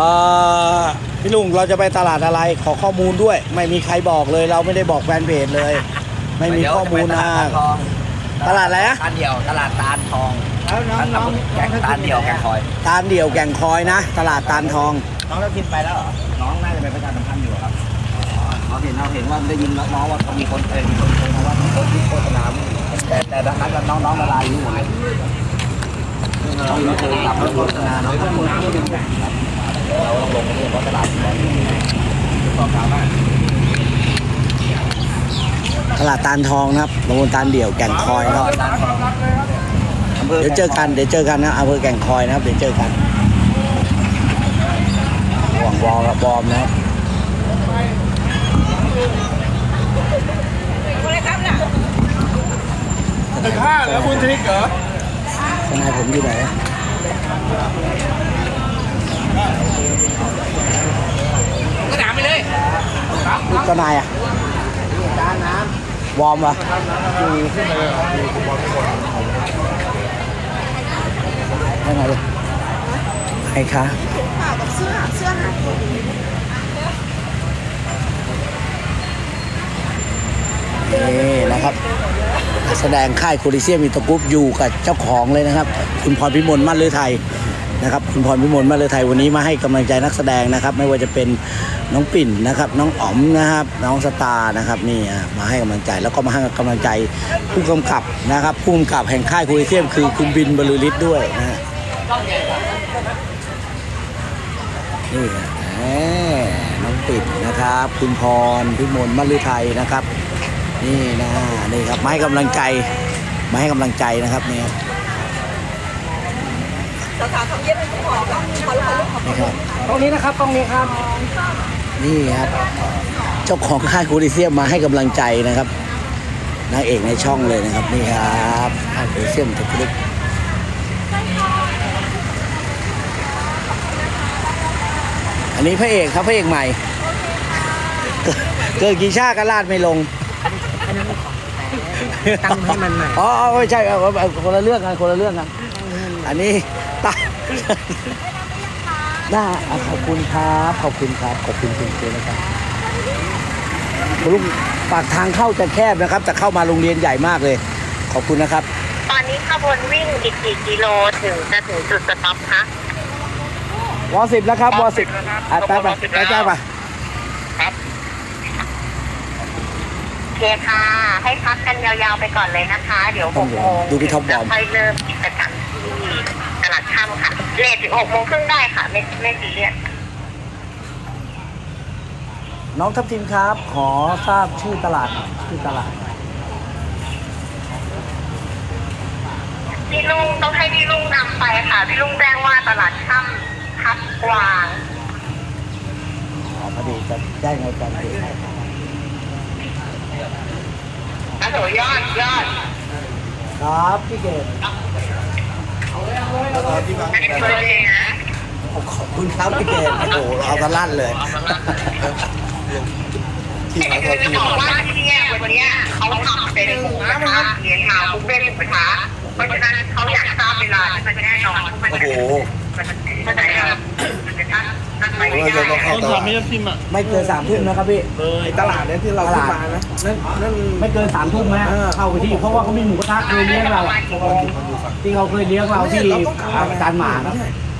อ่อพี่ลุงเราจะไปตลาดอะไรขอข้อมูลด้วย ไม่มีใครบอกเลย เราไม่ได้บอกแฟนเพจเลย ไม่มีข้อมูลนะเดี๋ยวจไปตลาดตาลทองตลาดอะไรนะตาลเดี่ยวตลาดตาลทองแล้วน้องน้องแกงตาลเดี่ยวแกงคอย ตาลเดี่ยวแก่งคอยนะ ตลาดตาลทอง น้องเรากินไปแล้วเหรอน้องน่าจะเป็นประชาสัมพันธ์อยู่ครับเราเห็นเราเห็นว่าได้ยินน้องว่าเขามีคนเคยมีคนโทรมาว่ามีคนที่โฆษณาแต่แต่ดังนั้นน้องน้องละลายอยู่หมดเลยน้องมีเคยกลับมาโฆษณาน้องก็คนที่ดึงครับ เราลงไปที่ตลาดก่อนก็ถามว่าตลาดตาลทองนะครับตำบลตาลเดี่ยวแก่งคอยนะครับตาลทองอำภเดี๋ยวเจอกัน เดี๋ยวเจอกันนะอำเภอแก่งคอยนะครับ เดี๋ยวเจอกันหวังวอลกับบอมนะครับถึงห้าแล้วคุณทริกเหรอทนายผมอยู่ไหน ก็ถามไปเลยทนายอะวอร์มวะไปไหนเลยใครคะเปล่ากับเสื้อเสื้อหายนี่นะครับนักแสดงค่ายโคลิเซียมอินเตอร์กรุ๊ปอยู่กับเจ้าของเลยนะครับ คุณพรพิมลมั่นเลือไทย นะครับคุณพรพิมลมั่นเลือไทยวันนี้มาให้กำลังใจนักแสดงนะครับ ไม่ว่าจะเป็นน้องปิ่นนะครับ น้องอ๋อมนะครับ น้องสตาร์นะครับนี่มาให้กำลังใจแล้วก็มาให้กำลังใจผู้กำกับนะครับผู้กำกับแห่งค่ายคลิเซียมคือคุณบินบรรลือฤทธิ์ด้วยนะฮะนี่น้องปิ่นนะครับ คุณพรพิมลมั่นเลือไทยนะครับ นี่นะนี่ครับมาให้กำลังใจมาให้กำลังใจนะครับนี่ครับ สาวๆทำเย็บเป็นผู้ขอค่ะขอลูกขอลูกขอนี่ครับตรงนี้นะครับตรงนี้ครับ นี่ครับ เจ้าของค่ายโคลิเซียมมาให้กำลังใจนะครับนางเอกในช่องเลยนะครับนี่ครับค่ายโคลิเซียมตะกรุกอันนี้พระเอกครับพระเอกใหม่ เกิดเกิดกี่ชาติก็ลาดไม่ลงตั้งให้มันใหม่อ๋ออ๋อไม่ใช่เอาเอาเอาคนละเรื่องกันคนละเรื่องกันอันนี้ตา ได้อะขอบคุณครับ ขอบคุณครับ ขอบคุณคุณเจนะครับคุณลุงปากทางเข้าจะแคบนะครับแต่เข้ามาโรงเรียนใหญ่มากเลย ขอบคุณนะครับ ตอนนี้ขบวนวิ่งอีกกี่กิโลถึงจะถึงจุดสต็อปคะวอสิบแล้วครับวอสิบอะแป๊บไปแป๊บแป๊บไปโอเคค่ะ ให้พักกันยาวๆไปก่อนเลยนะคะ เดี๋ยวหกโมงดูพี่ท็อปบอมจะค่อยเริ่มกิจกรรมที่ ตลาดค่ำค่ะเลทถึงหกโมงครึ่งได้ค่ะ ไม่ไม่ซีเรียสน้องทัพทิมครับ ขอทราบชื่อตลาดหน่อยชื่อตลาด พี่ลุงต้องให้พี่ลุงนำไปค่ะ พี่ลุงแจ้งว่าตลาดค่ำทับกวางอ๋อพอดีจะแจ้งในการเพจให้อันโหยอดยอดครับพี่เกด อันนี้เบอร์เลยนะขอบคุณครับพี่เกดโอ้โหเอาตะลั่นเลยคือจะบอกว่าที่เนี่ยวันเนี้ยเขาทำเป็นหมูกระทะเลี้ยงมาบุฟเฟ่ต์หมูกระทะเพราะฉะนั้นเขาอยากทราบเวลาที่มันจะแน่นอนว่ามันจะเข้าใจครับมันจะทั นทันไปไม่ได้ต้องทำให้พิมพ์อะ ไม่เกินสามทุ่มนะครับพี่ ไอ้ตลาดเนี่ยที่เราขึ้นมานะนั่นนั่น ไม่เกินสามทุ่มนะเออ เข้าไปที่เพราะว่าเขามีหมูกระทะเคยเลี้ยงเราที่เขาเคยเลี้ยงเราที่เราต้องกลับอาจารย์หมาครับ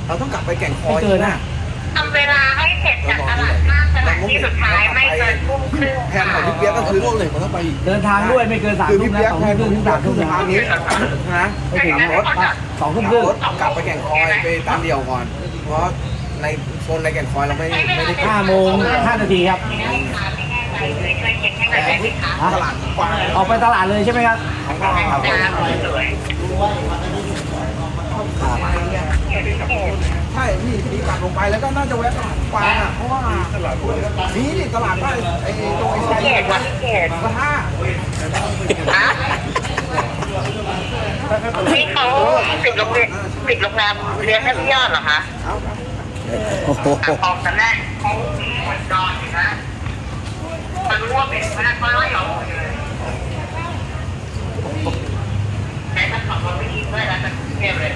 เราต้องกลับไปแก่งคอไม่ยเกินนะ ทำเวลาให้เสร็จจากตลาดห้างสถานที่สุดท้ายไม่เกินทุ่มครึ่งแทนของพี่เปียกก็คือพวกเลยมันต้องไปอีกเดินทางด้วยไม่เกินสามคือทุ่พี่มเปีนะยกสองแททุ่นมครึ่งถึงสามทุ่มคือนะทางนี้นะไม่ถึงรถ สองทุ่มครึ่งรถกลับไปแก่งคอยไปตามเดียวก่อน เพราะ ในโซนในแก่งคอยเราไม่ไม่ได้ห้าโมงห้านาทีครับช่วยเช็คให้หน่อยได้ไหมคะฮะตลาดกว้างออกไปตลาดเลยใช่ไหมครับสวยใช่พี่ทีนี้กลับลงไปแล้วก็น่าจะแวะตลาดกว้างอะเพราะว่านี่นี่ตลาดได้ไอ้ตรงไอ้เกไอ้ตวันเกตกระทะนะที่เขาปิดโรงเรียนปิดโรงแรมเรียนให้พี่ยอดเหรอคะ อ้โตอนแรกเขาหมดจอดอยู่นะพอรู้ว่าเป็นพนักงานร้อยหลงเลยแต่ถ้าขับรถไปยิงด้วยแล้วจะเทียบเลย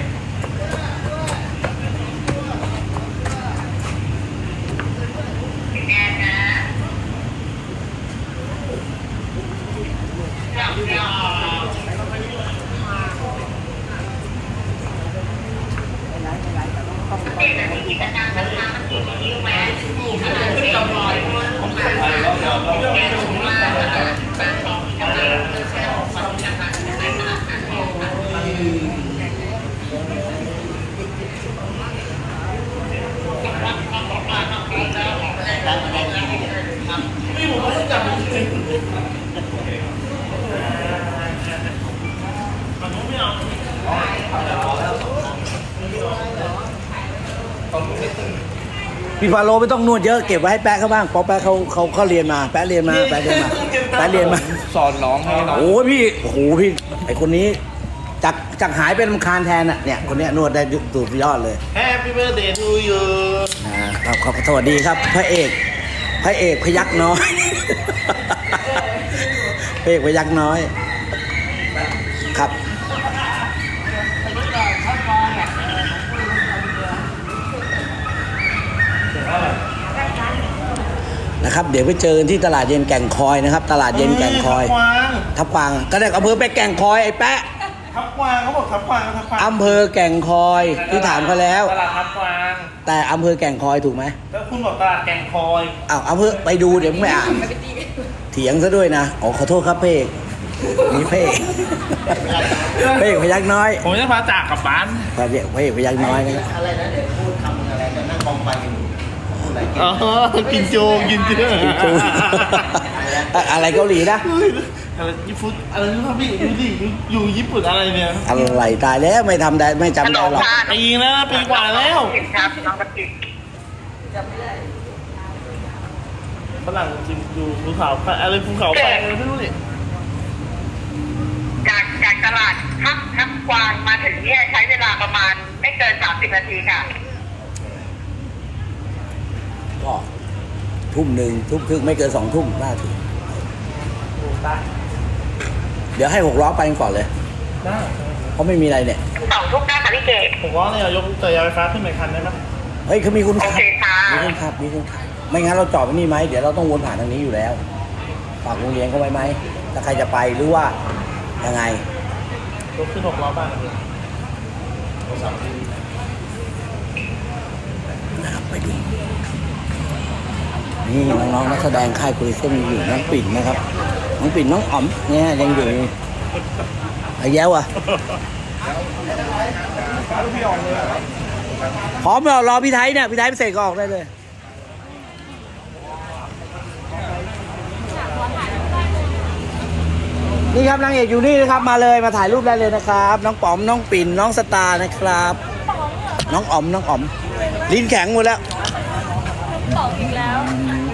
แกนะเจ้าเจ้ Thank you. พี่ฟาโรห์ไม่ต้องนวดเยอะเก็บไว้ให้แป๊ะเขาบ้างเพราะแป๊ะเขาเขาเขาเรียนมาแป๊ะเรียนมาแป๊ะเรียนมาแป๊ะเรียนมา สอนน้องให้น้องโอ้ยพี่โอ้โหพี่ไอคนนี้จากจากหายเป็นลำคาญแทนอะเนี่ยคนเนี้ยนวดได้สุดยอดเลย Happy birthday to you นะครับครับสวัสดีครับ พระเอกพระเอกพยักน้อยพระเอกพยักน้อยครับ นะครับ เดี๋ยวไปเจอกันที่ตลาดเย็นแก่งคอยนะครับ ตลาดเย็นแก่งคอยทับกวางทับกวางก็ได้อำเภอไปแก่งคอยไอ้แปะทับกวางเขาบอกทับกวางทับกวางอำเภอแก่งคอยที่ถามเขาแล้ว ตลาดทับกวางแต่อำเภอแก่งคอยถูกไหมแล้วคุณบอกตลาดแก่งคอยอ้าวอำเภอไปดูเดี๋ยวไม่อ่านเถียงซะด้วยนะอ๋อขอโทษครับเพกนี่เพกเพกพยักน้อย ผมจะพาจากกลับบ้านพระเอกพระเอกพยักน้อยนะครับอ๋ อ กินโจกินเจอกินจูอะอะไรเกาหลีนะ อะไรญี่ปุ่นอะไรรู้ป่ะพี่ดูดิอยู่ญี่ปุ่นอะไรเนี่ยอะไรตายแล้วไม่ทำได้ไม่จำได้หรอกปีนะปีกว่าแล้วเห็นครับน้องกระติกฝรั่งจริงอยู่ภูเขาไฟอะไรภูเขาไฟอะไรไม่รู้ดิจากจากตลาดทับทับกวางมาถึงเนี่ยใช้เวลาประมาณไม่เกิน30นาทีค่ะ ก็ ทุ่มหนึ่งทุ่มครึ่งไม่เกินสองทุ่มน่าถึงโอ้ตายเดี๋ยวให้หกล้อไปก่อนเลยได้เพราะไม่มีอะไรเนี่ยสองทุ่มได้ค่ะพี่เกดผมว่าเนี่ยยกจักรยานไฟฟ้าขึ้นไปคันได้ไหมเฮ้ยเขามีคุณขับโอเคค่ะมีคนขับมีคนขับไม่งั้นเราจอดไว้นี่ไหมเดี๋ยวเราต้องวนผ่านทางนี้อยู่แล้วฝากโรงเรียนเขาไว้ไหมถ้าใครจะไปหรือว่ายังไงยกขึ้นหกล้อบ้างนะพี่นะครับไปดู นี่น้องๆนักแสดงค่ายโคลิเซียมอยู่น้องปิ่นนะครับ น้องปิ่นน้องอ๋อมเนี่ยยังอยู่ไอ้แย้วอะพร้อมแล้วรอพี่ไทยเนี่ยพี่ไทยไปเสกก็ออกได้เลยนี่ครับนางเอกอยู่นี่นะครับมาเลยมาถ่ายรูปได้เลยนะครับ น้องป๋อมน้องปิ่นน้องสตาร์นะครับ น้องอ๋อมน้องอ๋อม ลิ้นแข็งหมดแล้ว บอกอีกแล้ว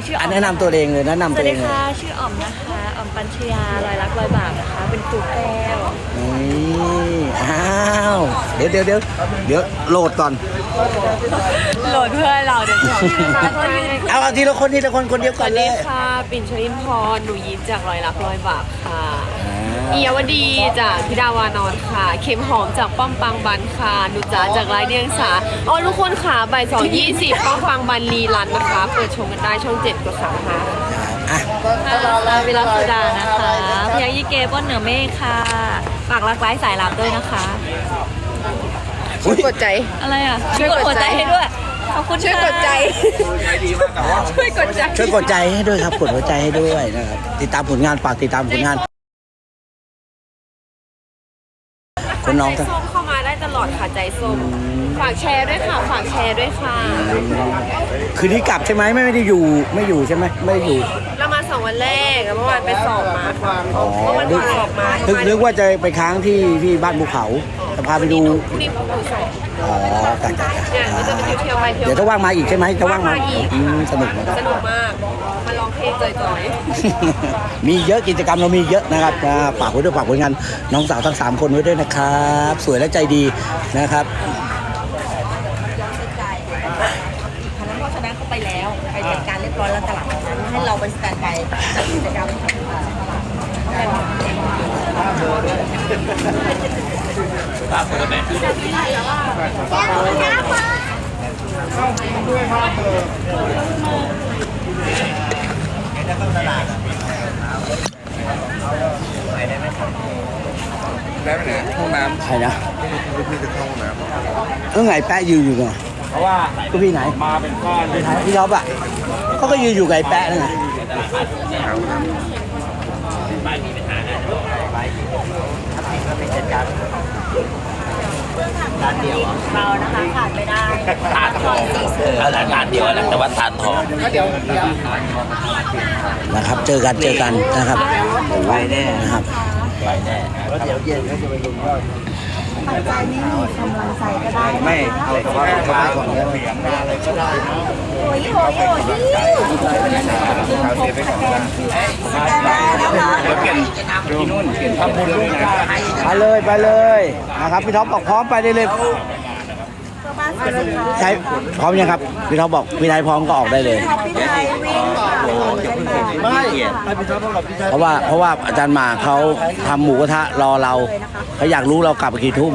ชื่ออัอ๋นอมแนะนำตัวเองเลยแนะสนำตัวัวสเอดีงเลยค่ะชื่ออ๋อมนะคะอ๋อมปัญชยาลอยรักลอยบาปนะคะ เป็นครูแก้วนี่อ้าวเดี๋ยวเดี๋ยวเดี๋ยวเดี๋ยวโหลดก่อน โหลดเพื่อเราเดี๋ยวจะมาตอนนี้เอาเอาทีละคนทีละคนคนเดียวสก่อวันสเลดียค่ะ ปิ่นชลินพรหนูยิ้มจากลอยรักลอยบาปค่ะอ่า เอียวดีจากธิดาวานอนค่ะ เข็มหอมจากป้อมปังบันค่ะหนูจ๋าจากไรเดียงสาอ๋อทุกคนค่ะบ่ายสองยี่สิบป้อมปังบันรีรันนะคะ เปิดชมกันได้ช่องเจ็ดกดสามค่ะอะลาวิลาสุดานะคะพยักยี่เกบนเหนือเมฆค่ะฝากรักไร้สายลับด้วยนะคะอุ๊ยกดใจ อะไรอะช่วยกดใจให้ด้วยขอบคุณช่วยกดใจใช้ดีมากแต่ว่าช่วยกดใจ ช่วยกดใจให้ด้วยครับ กดหัวใจให้ด้วยนะครับ ติดตามผลงานฝากติดตามผลงาน คนน้องใจทั้งส้มเข้ามาได้ตลอดค่ะใจส้ม ฝากแชร์ด้วยค่ะ ฝากแชร์ด้วยค่ะ คืนนี้กลับใช่ไหมไม่ไม่ได้อยู่ไม่อยู่ใช่ไหมไม่ได้อยู่เรามาสองวันแรกแล้วเมื่อวานไปสอบมาค่ะอ๋อเมื่อวันนึก่กอนสอบมานึกนึกว่าจะไปค้างที่ที่บ้านภูเขาจะพาไปดูพรุ่งนี้พวกหนูสอบอ๋อจ้ะจ้ะจ้ะเนี่ยเราจะไปเที่ยวไปเที่ยวเดี๋ยวถ้าว่างมาอีกใช่ไหมจะว่างมาว่างมาอีกอืมสนุกนะครับสนุกมาก จ่อยมีเยอะกิจกรรมเรามีเยอะนะครับอ่าฝากไว้ด้วยฝากผลงานน้องสาวทั้งสามคนไว้ด้วยนะครับ สวยและใจดีนะครับเพราะฉะนั้นเขาไปแล้ว ไปจัดการเรียบร้อยแล้วตลาดนั้นให้เราเป็นสแตนบายจัดกิจกรรม ได้ไหมเนี่ยห้องน้ใครนะำพี่จะเข้าห้องน้ำเออไงแปะยืนอยู่ไงเเพราะว่าลูกพี่ไหนมาเป็นก้อนเลยพี่ท็อปอะเขาก็ยืนอยู่กับไอ้แปะนั่นไงเรานะคะขาดไม่ได้ทานทองเอาละงานเดียวแหละแต่ว่าทานทองนะครับ เจอกันเจอกันนะครับไปแน่นะครับ ไปแน่ไม่เอาแต่ว่าเขาไปก่อนแล้วโอ้ยโอ้ยโอ้ยนี่เขาเสียไปก่อนแล้วได้แล้วค่ะเดี๋ยวเปลี่ยนที่นู่นเปลี่ยนทำบุญลูกนะไปเลยไปเลยนะครับพี่ท็อปบอกพร้อมไปได้เลยประมาณสิบสุดท้าย ใช้พร้อมยังครับ พี่ท็อปบอกพี่ไทยพร้อมก็ออกได้เลยพี่ไทยวิ่งต่อเป็นแบบไม่เกียรติเพราะว่าเพราะว่าอาจารย์หมาเขาทำหมูกระทะรอเราเขาอยากรู้เรากลับไปกี่ทุ่ม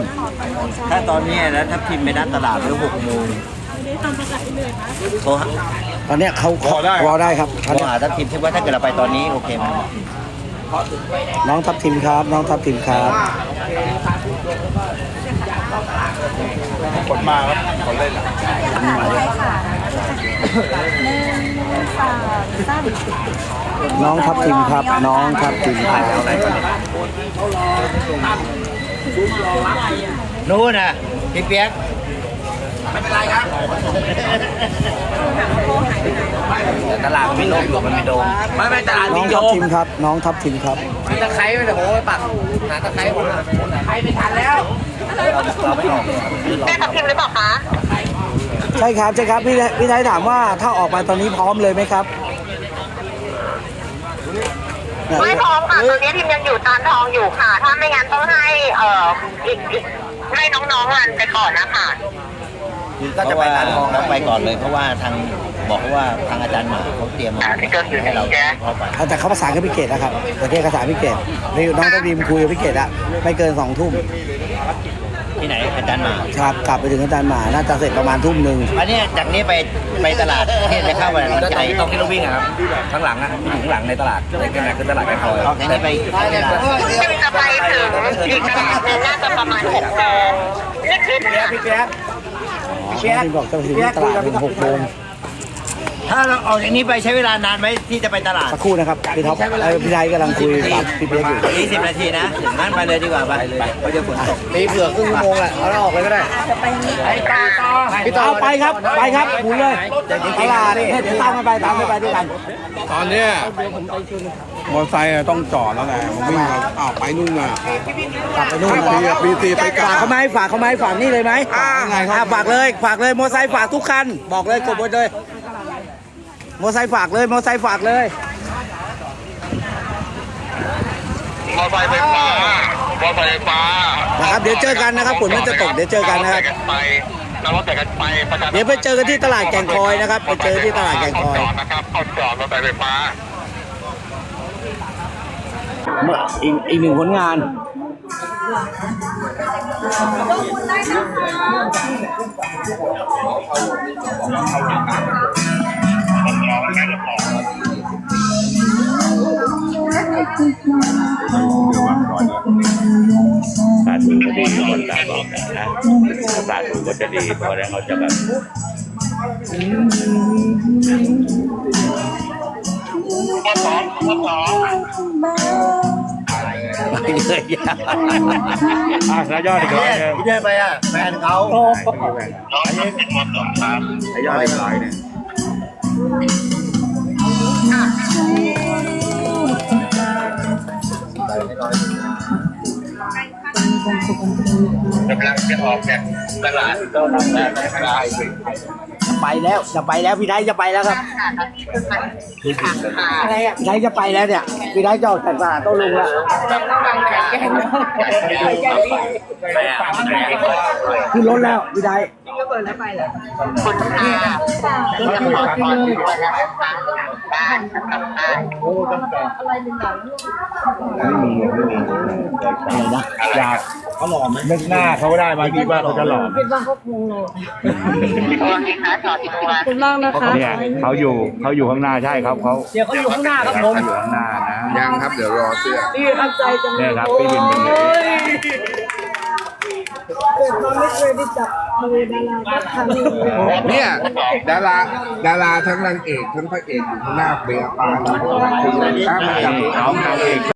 ถ้าตอนนี้นะถ้าพิมพ์ไปด้านตลาดไว้หกโมงโทรหาตอนเนี้ยเขาเขารอได้ครับโทรหาถ้าพิมพ์ที่ว่าถ้าเกิดเราไปตอนนี้โอเคไหมน้องทับทิมครับ น้องทับทิมครับ คนมาครับคนเล่นอะน้องทับทิมครับ น้องทับทิมครับอะไรกันเนี่ยนู่นน่ะพี่เปียกไม่เป็นไรครับแต่ตลาดมันไม่โดมอยู่มันไม่โดมไม่ไม่ตลาดน้มีองโดทับมทิมครับ น้องทับทิมครับ มีตะไคร้ไปเลยโอ้ยปักหาตะไคร้ผมตะไคร้ไม่ทันแล้วเราไม่ออกแม่ทับทิมหรือเปล่าคะใช่ครับใช่ครับพี่พี่ไทยถามว่าถ้าออกมาตอนนี้พร้อมเลยไหมครับไม่พร้อมค่ะตอนนี้ทิมยังอยู่ตานทองอยู่ค่ะ ถ้าไม่งั้นต้องให้เอ่ออีกให้น้องๆมันไปก่อนนะคะ คือก็จะไปร้านทองแล้วไปก่อนเลยเพราะว่าทางบอกว่าทางอาจารย์หมาเขาเตรียมมาให้เราเข้าไปเอาแต่เขาประสานกับพี่เกดแล้วครับประเทศภาษานพี่เกดนี่น้องทับทิมคุยกับพี่เกดแล้วไม่เกินสองทุ่มที่ไหนอาจารย์หมาครับกลับไปถึงอาจารย์หมาน่าจะเสร็จประมาณทุ่มหนึ่งอันนี้จากนี้ไปไปตลาดที่จะเข้าไปเราจะไปต้องที่เราวิ่งอะครับข้างหลังอะอยู่ข้างหลังในตลาดในขณะคือตลาดแกคอยออกจากนี้ไปตลาดทิมจะไปถึงอีกตลาดหนึงน่าจะประมาณหกโมงนิดๆค่ะพี่ เปียกน้องทับทิมบอกจะไปถึงตลาดถึงหกโมง ถ้าเราออกจากนี้ไปใช้เวลานานไหมที่จะไปตลาดสักครู่นะครับพี่ท็อปเอ่อพี่ไทยกำลังคุยกับพี่เปียกอยู่ยี่สิบนาทีนะงั้นไปเลยดีกว่าไปเขาจะฝนตกตีเผื่อครึ่งชั่วโมงแหละเอาแล้วออกเลยก็ได้ไปต่อต่อพี่ต่อไปครับไปครับหมุนเลยตลาดเนี่ยเดี๋ยวตามกันไปตามกันไปด้วยกันตอนเนี้ยมอเตอร์ไซค์อะต้องจอดแล้วไงผมวิ่งมาอ้าวไปนู่นอะกลับไปนู่นบีบีซีไปกลัฝาบกเขาไหมฝากเขาไหมฝากนี่เลยไหมอ่าไงครับอ่าฝากเลยฝากเลยมอไซค์ฝากทุกคัน บอกเลยกดหมดเลย มอไซค์ฝากเลย มอไซค์ฝากเลย มอไซค์ไฟฟ้ามอไซค์ไฟฟ้านะครับเดี๋ยวเจอกันนะครับฝนมันจะตกเดี๋ยวเจอกันนะครับไปเรารถแต่กันไปประชาเดี๋ยวไปเจอกันที่ตลาดแก่งคอยนะครับ ไปเจอที่ตลาดแก่งคอยจอดนะครับเข้าจอดรถไฟฟ้าเมื่ออีกอีกหนึ่งผลงาน สาธุก็ดีคนตาบอกนะสาธุก็จะดีเพราะแล้วเขาจะแบบไปเลยยาอะแล้วยอดอีกร้อยนึงพี่เดินไปอะแฟนเขาแล้วยอดอีกร้อยหนึง กำลังจะออกจากตลาดก็ทำได้ไม่ได้ไปแล้วจะไปแล้วพี่ไทยจะไปแล้วครับอะไรอะพี่ไทยจะไปแล้วเนี่ยพี่ไทยจะออกจากตลาดโต้ลุงแล้วขึ้นรถแล้วพี่ไทย เปิดแล้วไปเหรอคุณค่ะเรื่องขอพรด้วยนะคะได้ครับได้โอ้ตั้งแต่อะไรหนึ่งหลังไม่มีไม่มีอะไรนะอยากเขาหล่อไหมนึกหน้าเขาได้ไามคิดว่าเขาจะหล่อคิดว่าเขาคงหล่อคุณมากนะคะเนี่ยเขาอยู่เขาอยู่ข้างหน้าใช่ครับเขาเดี๋ยวเขาอยู่ข้างหน้าครับผมอยู่ข้างหน้านะยังครับเดี๋ยวรอเสื้อนี่ครับใจจังเลยครับพี่บินเป็นเลย เนี่ยดาราดาราทั้งนางเอกทั้งพระเอกอยู่ข้างหน้าเบียร์ปานถ้ามันจับน้องนางเอก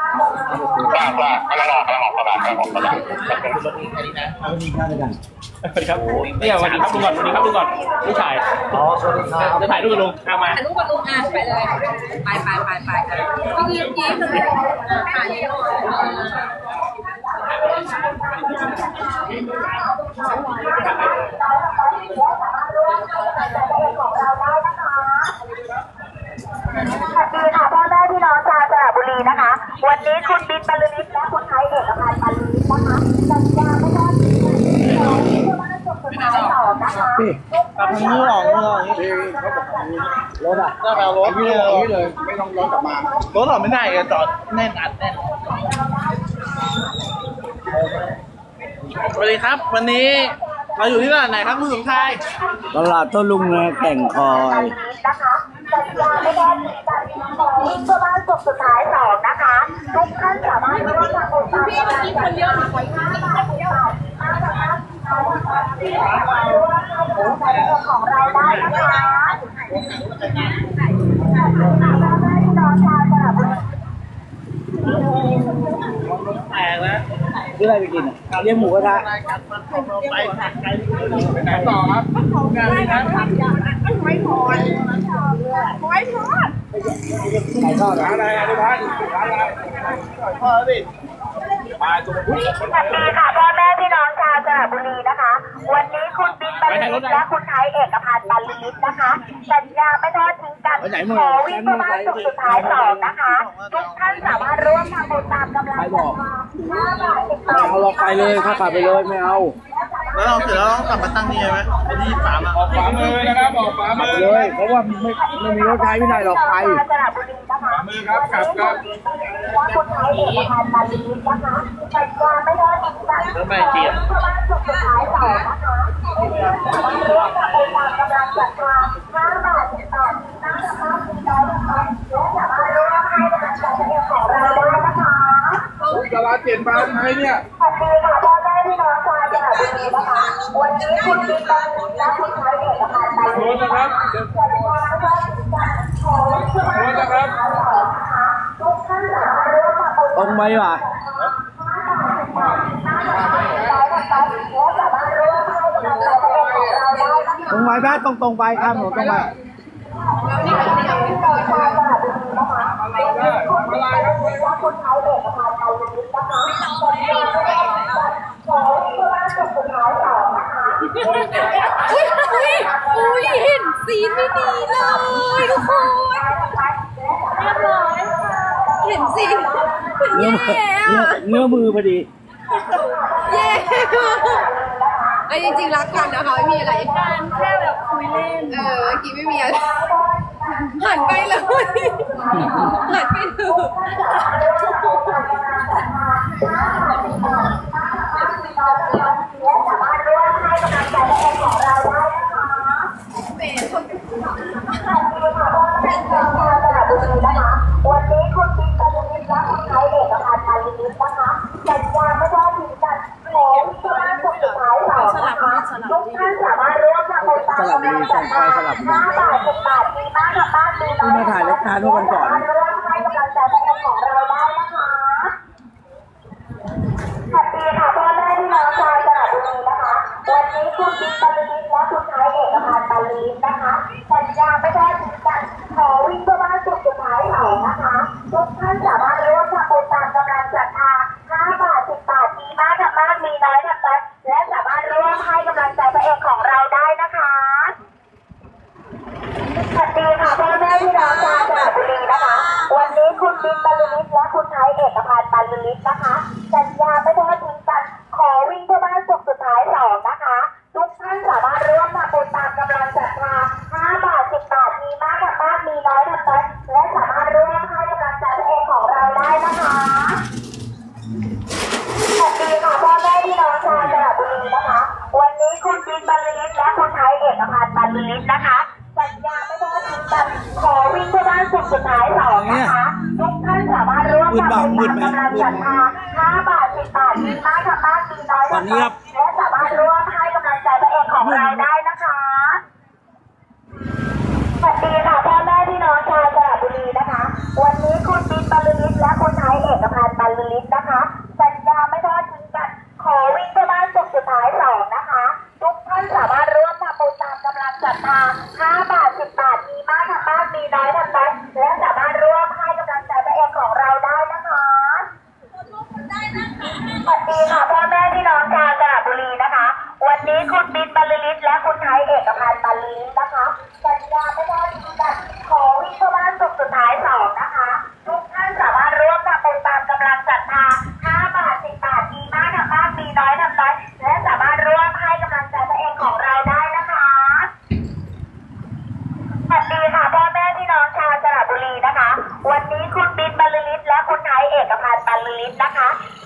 เนี่ยสวัสดีครับลุงก่อนสวัสดีครับลุงก่อนผู้ชายอ๋อสวัสดีครับจะถ่ายรูปกับลุงเอามาถ่ายรูปกับลุงอะไปเลยไปไปไปไปกันยิ้มยิ้มเลยถ่ายรูปสวัสดีค่ะพ่อแม่พี่น้องชาวสระบุรีนะคะ วันนี้คุณบิ๊กบรรลือฤทธิ์และคุณไทยเอกพันธ์บรรลือฤทธิ์นะคะสัญญาไม่ได้ของที่บ้านจบสุดท้ายต่อนะคะ ตัดมือออกมือออกนี่เขาบอกรถอะก็เอารถนี่เลยนี่เลย ไม่ต้องย้อนกลับมารถออกไม่ได้อะจอดแน่นอัดแน่นสวัสดีครับ วันนี้เราอยู่ที่ตลาดไหนครับคุณสมชายตลาดโต้นลุงนะแก่งคอยนะคะสัญญาไม่ได้มีการของเพื่อบ้านจบสุดท้ายสองนะคะทุกท่านสามารถร่วมทำบุญตามกำลังศรัทธา ของเราได้นะคะพี่น้องชาวสระบุรีแตกแล้วซื้ออะไรไปกินอะเลี้ยงหมูกระทะไปไปไหนต่อครับงานนี้นะไก่ทอดเหรออะไรอนุพันธ์อะไรพ่อดิมาตัวพุทธสวัสดีค่ะพ่อแม่พี่น้องชาว สระบุรีนะคะ วันนี้คุณบินบรรลือฤทธิ์และคุณไทยเอกพันธ์บรรลือฤทธิ์นะคะ สัญญาไม่ทอดทิ้ง กันขอวิ่งเพื่อบ้านสุขสุดท้ายสองนะคะ ทุกท่านสามารถร่วมทำบุญตามกำลังศรัทธา5บาท10บาทเอาเราไปเลยถ้าขับไปเลยไม่เอาแล้วเราเสร็จแล้วต้องกลับมาตั้งนี่ไหมวันที่สามอะออกขวามือนะครับออกขวามือเลยเพราะว่าไม่ไม่มีรถใช้ไม่ได้หรอกไปสระบุรีนะคะมือครับกลับครับว่าคุณไทยเอกพันธ์บรรลือฤทธิ์นะคะสัญญาไม่ทอดทิ้งกันขอวิ่งเพื่อบ้านสุขสุดท้ายสองนะคะร่วมทำบุญตามกำลังศรัทธา5บาท10บาทน่าจะมาก มีน้อยนะคะและสามารถร่วมให้กำลังใจตัวเองของเราได้นะคะดาราเจ็ดบาทไทยเนี่ยสวัสดีค่ะพ่อแม่พี่น้องชาวจังหวัดบุรีนะคะ วันนี้คุณบิ๊กบรรลือและคุณไทยเอกพันธ์บรรลือนะคะจะได้มาทอดทิ้งกันขอวิ่งเพื่อบ้านสุขสุดท้ายสองนะคะทุกท่านสามารถร่วมทำบุญตรงไปว่ะตรงไปแม่ตรงตรงๆไปข้ามถนนตรงไป อุ้ยอุ้ยอุ้ยเห็นซีนไม่ดีเลยทุกคนเรียบร้อยเห็นซีนเนื้อมือแย่เนื้อะเนื้อมือพอดีแย่ไอ้จริงๆรักกันนะคะไม่มีอะไรกันแค่แบบคุยเล่น เออเมื่อกี้ไม่มีอะไรหันไปเลยหันไปเลย วันนี้คุณบิ๊กบรรลือฤทธิ์และคุณไทยเอกพันธ์บรรลือฤทธิ์นะคะสัญญาไม่ทอดทิ้งกันขอวิศวะสุดท้ายสองนะคะทุกท่านสามารถร่วมทำบุญตามกำลังศรัทธา5บาท10บาทมีมากกับบ้านมีน้อย ที่มาถ่ายรายการเมื่อวันก่อน สามารถร่วมให้กำลังใจตัวเองของเราได้นะคะ สวัสดีค่ะพ่อแม่พี่น้องชาวจังหวัด บุรีนะคะวันนี้คุณบิ๊กบรรลือฤทธิ์และคุณนายเอกพันธ์บรรลือฤทธิ์นะคะสัญญ คุณบิ๊กบรรลุลิศและคุณไทยเอกพันธ์บรรลุลิศนะคะ สัญญาไม่ทอดทิ้ บุญตามกำลังศรัทธา5บาท10บาทมีมากกับมากมีน้อยกับน้อยและสามารถร่วมให้กำลังใจตัวเองของเราได้นะคะ สวัสดีค่ะพ่อแม่พี่น้องชาวสระบุรีนะคะ วันนี้คุณบิ๊กบรรลือฤทธิ์และคุณไทยเอกพันธ์บรรลือฤทธิ์นะคะ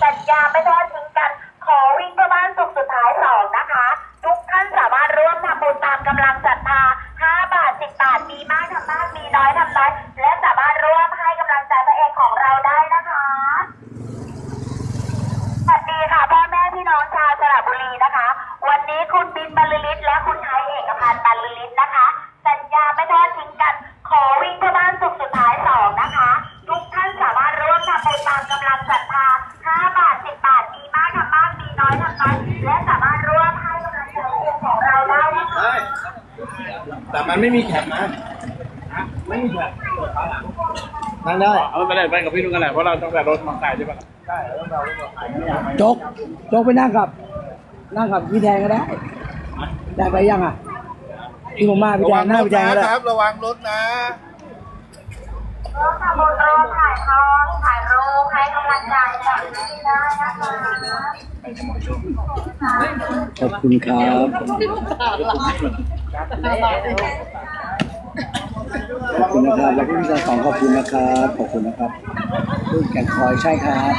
สัญญาไม่ทอด ไปเลยไปกับพี่นุ่นกันแหละเพราะเราต้องแต่รถมาขายใช่ปะโจ๊กโจ๊กไปนั่งกับ นั่งกับพี่แทนก็ได้ได้ไปยังอะพี่ผมมาพี่แทนหน้าพี่แทนก็ได้ครับ ระวังรถนะร่วมทำบุญร่วมถ่ายทองถ่ายรูปให้กำลังใจแบบนี้ได้นะคะ ขอบคุณครับ ข อบคุณนะครับ แล้วพี่ทั้งสองขอบคุณนะครับ ขอบคุณนะครับคุณแก่นคอยใช่ครับ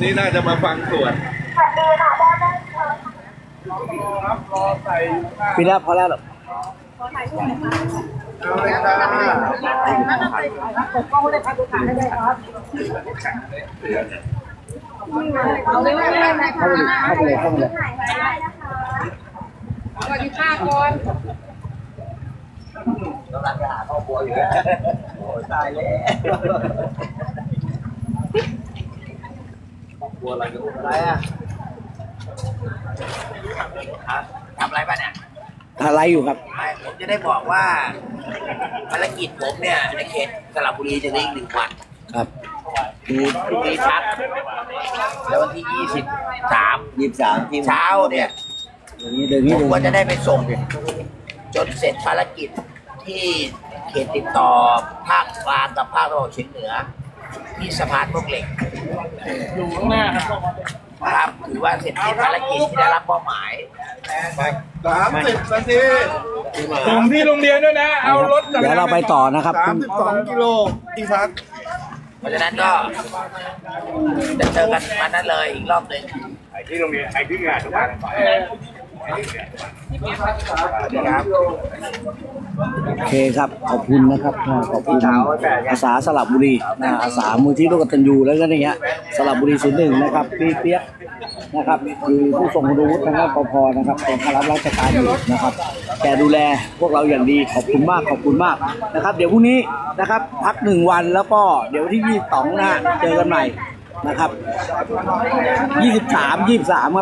นี่น่าจะมาฟังสวดสวัสดีค่ะพ่อแม่พี่น้องพี่แล้วพอแล้วหรอกเอาเลยจ้าเข้าไปเลยเข้าไปเลย เข้าไปเลยกำลังจะหาครอบครัวอยู่แล้วโอ้ยตายแล้วครอบครัวอะไรกันอะไรอะครับทำอะไรป่ะเนี่ยอะไรอยู่ครับไม่ผมจะได้บอกว่าภารกิจผมเนี่ยในเขตสระบุรีจะได้อีกหนึ่งวันครับคือพรุ่งนี้ชักแล้ววันที่ยี่สิบสามยี่สิบสามที่เช้าเนี่ย เดี๋ยวนี้เดี๋ยวนี้ผมก็จะได้ไปส่งจนเสร็จภารกิจที่เขตติดต่อภาคกลางกับภาคตะวันออกเฉียงเหนือ ที่สะพานพวกเหล็ก อยู่ข้างหน้าครับครับถือว่าเสร็จสิ้นภารกิจที่ได้รับมอบหมายสามสิบนาทีส่งที่โรงเรียนด้วยนะ เอารถจักเดี๋ยวเราไปต่อนะครับ สามสิบสองกิโลที่พักเพราะฉะนั้นก็จะเจอกันวันนั้นเลยอีกรอบหนึ่งไอ้ที่โรงเรียนไอ้ที่งานทุกวัน โอเคครับ ขอบคุณนะครับขอบคุณอาสาสลับบุรีนะอาสามูลที่ร่วมกตันยูแล้วก็อย่างเงี้ยสลับบุรีศูนย์หนึ่งนะครับพี่เปียกนะครับคือผู้ทรงคุณวุฒิทางด้านปภนะครับเป็นข้ารับราชการอยู่นะครับแกดูแลพวกเราอย่างดีขอบคุณมากขอบคุณมากนะครับ เดี๋ยวพรุ่งนี้นะครับพักหนึ่งวันแล้วก็เดี๋ยวที่ยี่สองนะเจอกันใหม่นะครับยี่สิบสามยี่สิบสามครับ